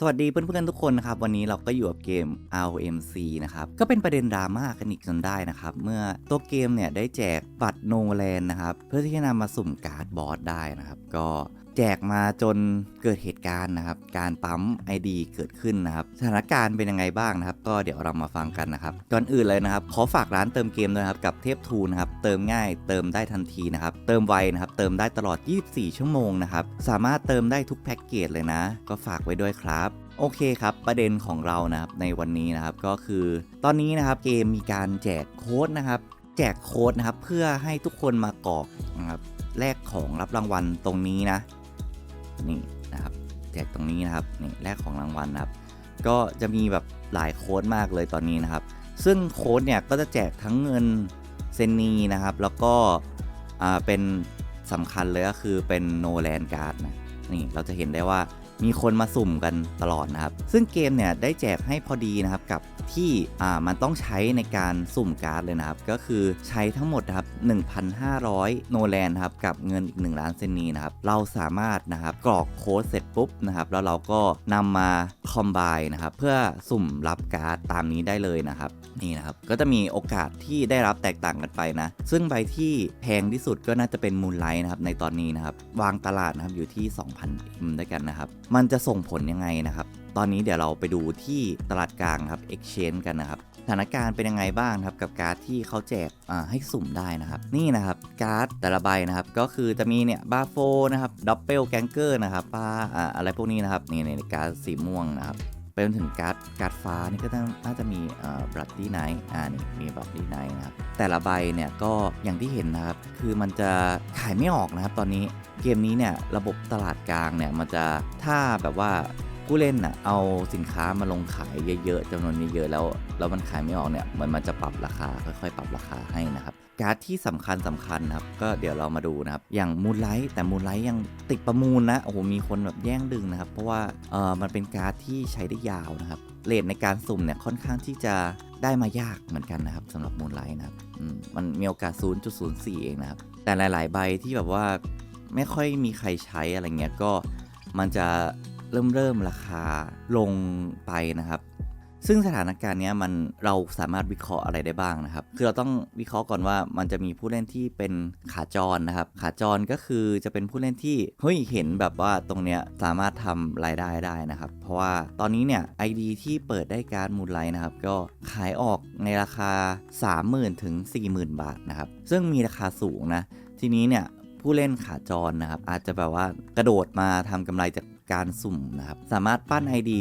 สวัสดีเพื่อนๆทุกคนนะครับ วันนี้เราก็อยู่กับเกม ROMC นะครับ ก็เป็นประเด็นดราม่ากันอีกจนได้นะครับ เมื่อตัวเกมเนี่ยได้แจกบัตรโนแลนนะครับ เพื่อที่จะนำมาสุ่มการ์ดบอสได้นะครับ ก็ จกมาจนเกิดเหตุการณ์นะครับ การปั๊ม ID เกิดขึ้นนะครับ สถานการณ์เป็นยังไงบ้างนะครับ ก็เดี๋ยวเรามาฟังกันนะครับก่อนอื่นเลยนะครับ ขอฝากร้านเติมเกมด้วยครับกับเทพทูนะครับ เติมง่าย เติมได้ทันทีนะครับ เติมไวนะครับ เติมได้ตลอด 24 ชั่วโมงนะครับ สามารถเติมได้ทุกแพ็กเกจเลยนะ ก็ฝากไว้ด้วยครับโอเคครับ ประเด็นของเรานะครับในวันนี้นะครับก็คือ ตอนนี้นะครับเกมมีการแจกโค้ดนะครับแจกโค้ดนะครับเพื่อให้ทุกคนมากรอกนะครับแลกของรับรางวัลตรงนี้นะ นี่นะครับแจกตรงนี้นะครับนี่แลกของรางวัลนะครับ ก็จะมีแบบหลายโค้ดมากเลยตอนนี้นะครับ ซึ่งโค้ดเนี่ยก็จะแจกทั้งเงินเซนนีนะครับ แล้วก็เป็นสำคัญเลยก็คือเป็นโนแลนการ์ดนะนี่เราจะเห็นได้ว่า มีคนมาสุ่มกันตลอดนะครับ ซึ่งเกมเนี่ยได้แจกให้พอดีนะครับกับที่อ่ามันต้องใช้ในการสุ่มการ์ดเลยนะครับ ก็คือใช้ทั้งหมดนะครับ1,500 โนแลนครับกับเงินอีก 1 ล้านเซนนีนะครับ เราสามารถนะครับกรอกโค้ดเสร็จปุ๊บนะครับ แล้วเราก็นำมาคอมไบนะครับ เพื่อสุ่มรับการ์ดตามนี้ได้เลยนะครับนี่นะครับ ก็จะมีโอกาสที่ได้รับแตกต่างกันไปนะ ซึ่งใบที่แพงที่สุดก็น่าจะเป็นมูลไลท์นะครับในตอนนี้นะครับ วางตลาดนะครับอยู่ที่ 2,000 m ด้วยกันนะครับมันจะส่งผลยังไงนะครับ ตอนนี้เดี๋ยวเราไปดูที่ตลาดกลางครับ Exchange กันนะครับสถานการณ์เป็นยังไงบ้างครับกับการ์ดที่เขาแจกให้สุ่มได้นะครับ นี่นะครับการ์ดแต่ละใบนะครับ ก็คือจะมีเนี่ยบาโฟนะครับดับเบิลแกงเกอร์นะครับป้าอะไรพวกนี้นะครับนี่ในการ์ดสีม่วงนะครับ จนถึงการ์ดการ์ดฟ้านี่ก็ต้องน่าจะมีบรัดดี้ไนท์อ่านี่มีบรัดดี้ไนท์นะครับแต่ละใบเนี่ยก็อย่างที่เห็นนะครับ คือมันจะขายไม่ออกนะครับตอนนี้เกมนี้เนี่ยระบบตลาดกลางเนี่ยมันจะถ้าแบบว่าผู้เล่นอะเอาสินค้ามาลงขายเยอะๆจำนวนเยอะๆแล้วแล้วมันขายไม่ออกเนี่ยเหมือนมันจะปรับราคาค่อยๆ ปรับราคาให้นะครับ การ์ดที่สำคัญสำคัญนะครับ ก็เดี๋ยวเรามาดูนะครับ อย่างมูลไลท์แต่มูลไลท์ยังติดประมูลนะ โอ้โห มีคนแบบแย่งดึงนะครับ เพราะว่าเออมันเป็นการ์ดที่ใช้ได้ยาวนะครับเรทในการสุ่มเนี่ยค่อนข้างที่จะได้มายากเหมือนกันนะครับสำหรับมูลไลท์นะครับมมันมีโอกาส 0.04 เองนะครับ แต่หลาย ๆ ใบที่แบบว่าไม่ค่อยมีใครใช้อะไรเงี้ยก็มันจะเริ่มเริ่มราคาลงไปนะครับ ซึ่งสถานการณ์นี้มันเราสามารถวิเคราะห์อะไรได้บ้างนะครับ คือเราต้องวิเคราะห์ก่อนว่ามันจะมีผู้เล่นที่เป็นขาจรนะครับ ขาจรก็คือจะเป็นผู้เล่นที่เฮ้ยเห็นแบบว่าตรงเนี้ยสามารถทำรายได้ได้นะครับ เพราะว่าตอนนี้เนี่ย ID ที่เปิดได้การมูลไลท์นะครับ ก็ขายออกในราคา 30,000ถึง40,000 บาทนะครับ ซึ่งมีราคาสูงนะ ทีนี้เนี่ยผู้เล่นขาจรนะครับอาจจะแบบว่ากระโดดมาทำกำไรจาก การสุ่มนะครับ สามารถปั้น ID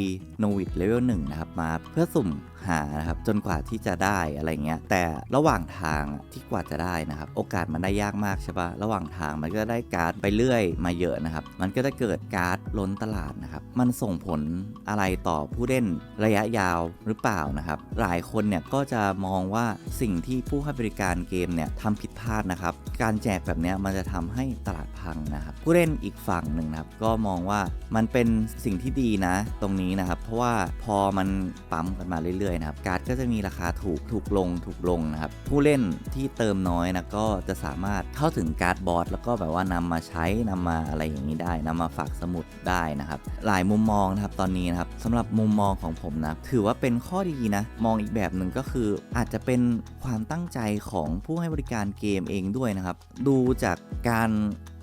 n o v i c Level 1นะครับมาเพื่อสุ่มหานะครับจนกว่าที่จะได้อะไรเงี้ยแต่ระหว่างทางที่กว่าจะได้นะครับ โอกาสมันได้ยากมากใช่ปะระหว่างทางมันก็ได้การ์ดไปเรื่อยมาเยอะนะครับ มันก็จะเกิดการ์ดล้นตลาดนะครับ มันส่งผลอะไรต่อผู้เล่นระยะยาวหรือเปล่านะครับ หลายคนเนี่ยก็จะมองว่าสิ่งที่ผู้ให้บริการเกมเนี่ยทำผิดพลาดนะครับ การแจกแบบเนี้ยมันจะทำให้ตลาดพังนะครับ ผู้เล่นอีกฝั่งหนึ่งนะครับก็มองว่ามันเป็นสิ่งที่ดีนะ ตรงนี้นะครับ เพราะว่าพอมันปั๊มกันมาเรื่อยๆนะครับการ์ดก็จะมีราคาถูกถูกลงถูกลงนะครับ ผู้เล่นที่เติมน้อยนะก็จะสามารถเข้าถึงการ์ดบอสแล้วก็แบบว่านำมาใช้นำมาอะไรอย่างนี้ได้นำมาฝากสมุดได้นะครับ หลายมุมมองนะครับตอนนี้นะครับสำหรับมุมมองของผมนะถือว่าเป็นข้อดีนะ มองอีกแบบหนึ่งก็คืออาจจะเป็นความตั้งใจของผู้ให้บริการเกมเองด้วยนะครับ ดูจากการ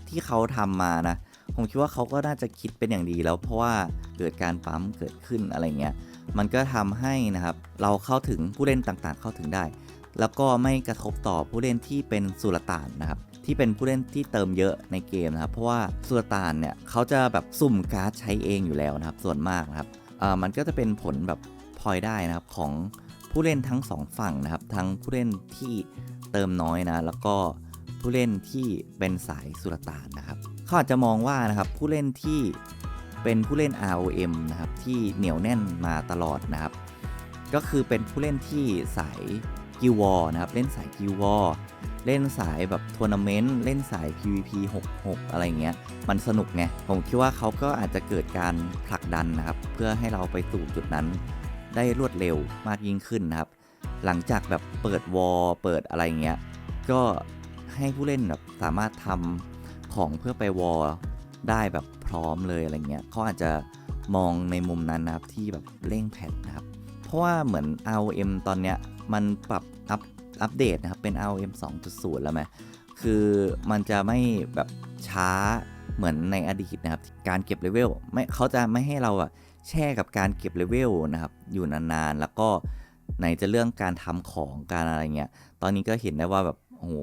ที่เขาทำมานะ ผมคิดว่าเขาก็น่าจะคิดเป็นอย่างดีแล้วเพราะว่าเกิดการปั๊มเกิดขึ้นอะไรเงี้ยมันก็ทำให้นะครับเราเข้าถึงผู้เล่นต่างๆ เข้าถึงได้ แล้วก็ไม่กระทบต่อผู้เล่นที่เป็นสุลต่านนะครับที่เป็นผู้เล่นที่เติมเยอะในเกมนะครับเพราะว่าสุลต่านเนี่ยเขาจะแบบสุ่มการ์ดใช้เองอยู่แล้วนะครับส่วนมากนะครับอ่อมันก็จะเป็นผลแบบพลอยได้นะครับของผู้เล่นทั้งสองฝั่งนะครับทั้งผู้เล่นที่เติมน้อยนะแล้วก็ผู้เล่นที่เป็นสายสุลต่านนะครับ เขาอาจจะมองว่านะครับผู้เล่นที่เป็นผู้เล่น ROM นะครับที่เหนียวแน่นมาตลอดนะครับ ก็คือเป็นผู้เล่นที่สายกิววอนะครับเล่นสายกิววอเล่นสายแบบทัวร์นาเมนต์เล่นสาย PVP 66 อะไรเงี้ย มันสนุกไง ผมคิดว่าเขาก็อาจจะเกิดการผลักดันนะครับ เพื่อให้เราไปสู่จุดนั้นได้รวดเร็วมากยิ่งขึ้นนะครับ หลังจากแบบเปิดวอลเปิดอะไรเงี้ย ก็ให้ผู้เล่นแบบสามารถทำ ของเพื่อไปวอลได้แบบพร้อมเลยอะไรเงี้ยเขาอาจจะมองในมุมนั้นนะครับที่แบบเร่งแพทนะครับ เพราะว่าเหมือน ROM ตอนเนี้ยมันปรับอัปอัปเดตนะครับเป็น ROM 2.0 แล้วไหมคือมันจะไม่แบบช้าเหมือนในอดีตนะครับ การเก็บเลเวลไม่เขาจะไม่ให้เราอะแช่กับการเก็บเลเวลนะครับ อยู่นานๆ แล้วก็ไหนจะเรื่องการทำของการอะไรเงี้ย ตอนนี้ก็เห็นได้ว่าแบบ โอ้โห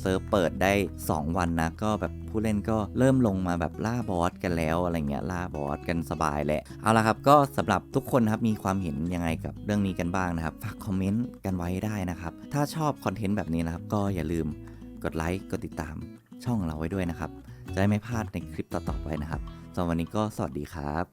เซิร์ฟเปิดได้ 2 วันนะ ก็แบบผู้เล่นก็เริ่มลงมาแบบล่าบอสกันแล้วอะไรเงี้ยล่าบอสกันสบายแหละ เอาละครับก็สำหรับทุกคนครับมีความเห็นยังไงกับเรื่องนี้กันบ้างนะครับ ฝากคอมเมนต์กันไว้ได้นะครับ ถ้าชอบคอนเทนต์แบบนี้นะครับ ก็อย่าลืมกดไลค์กดติดตามช่องเราไว้ด้วยนะครับ จะได้ไม่พลาดในคลิปต่อๆไปนะครับสำหรับวันนี้ก็สวัสดีครับ